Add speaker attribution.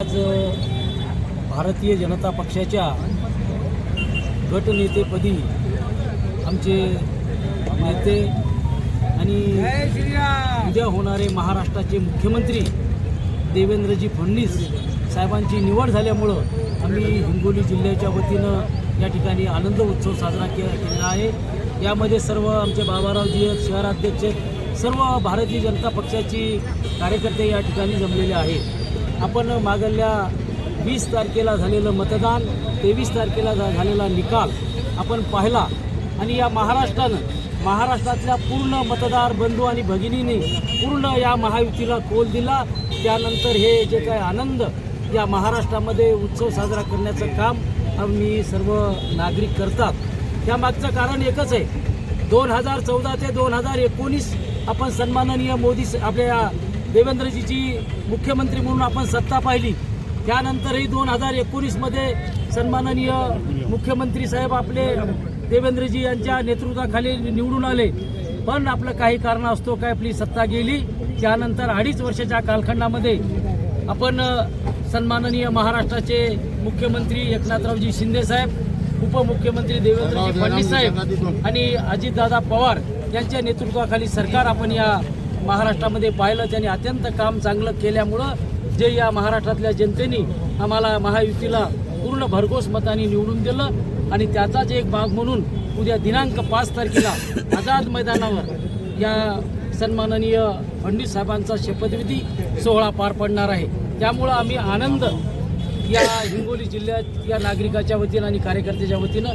Speaker 1: आज भारतीय जनता पक्षाच्या गटनेतेपदी आमचे नेते आणि उद्या होणारे महाराष्ट्राचे मुख्यमंत्री देवेंद्रजी फडणवीस साहेबांची निवड झाल्यामुळं आम्ही हिंगोली जिल्ह्याच्या वतीनं या ठिकाणी आनंद उत्सव साजरा के केलेला आहे. यामध्ये सर्व आमचे बाबारावजी आहेत शहराध्यक्ष आहेत. सर्व भारतीय जनता पक्षाची कार्यकर्ते या ठिकाणी जमलेले आहेत. आपण मागल्या वीस तारखेला झालेलं मतदान तेवीस तारखेला झालेला निकाल आपण पाहिला. आणि या महाराष्ट्रानं महाराष्ट्रातल्या पूर्ण मतदार बंधू आणि भगिनीने पूर्ण या महायुतीला कोल दिला. त्यानंतर हे जे काय आनंद या महाराष्ट्रामध्ये उत्सव साजरा करण्याचं काम आम्ही सर्व नागरिक करतात. त्यामागचं कारण एकच आहे. दोन हजार चौदा ते दोन हजार एकोणीस आपण सन्माननीय मोदी आपल्या देवेंद्रजीची मुख्यमंत्री म्हणून आपण सत्ता पाहिली त्यानंतरही दोन हजार एकोणीसमध्ये सन्माननीय मुख्यमंत्री साहेब आपले देवेंद्रजी यांच्या नेतृत्वाखाली निवडून आले. पण आपलं काही कारण असतो काय आपली सत्ता गेली. त्यानंतर अडीच वर्षाच्या कालखंडामध्ये आपण सन्माननीय महाराष्ट्राचे मुख्यमंत्री एकनाथरावजी शिंदे साहेब उपमुख्यमंत्री देवेंद्रजी फडणवीस साहेब आणि अजितदादा पवार यांच्या नेतृत्वाखाली सरकार आपण या महाराष्ट्रामध्ये पाहिलं त्यांनी अत्यंत काम चांगलं केल्यामुळं जे या महाराष्ट्रातल्या जनतेने आम्हाला महायुतीला पूर्ण भरघोस मताने निवडून दिलं आणि त्याचाच एक भाग म्हणून उद्या दिनांक पाच तारखेला आझाद मैदानावर या सन्माननीय फडणवीस साहेबांचा शपथविधी सोहळा पार पडणार आहे. त्यामुळं आम्ही आनंद या हिंगोली जिल्ह्यात या नागरिकाच्या वतीनं आणि कार्यकर्त्याच्या वतीनं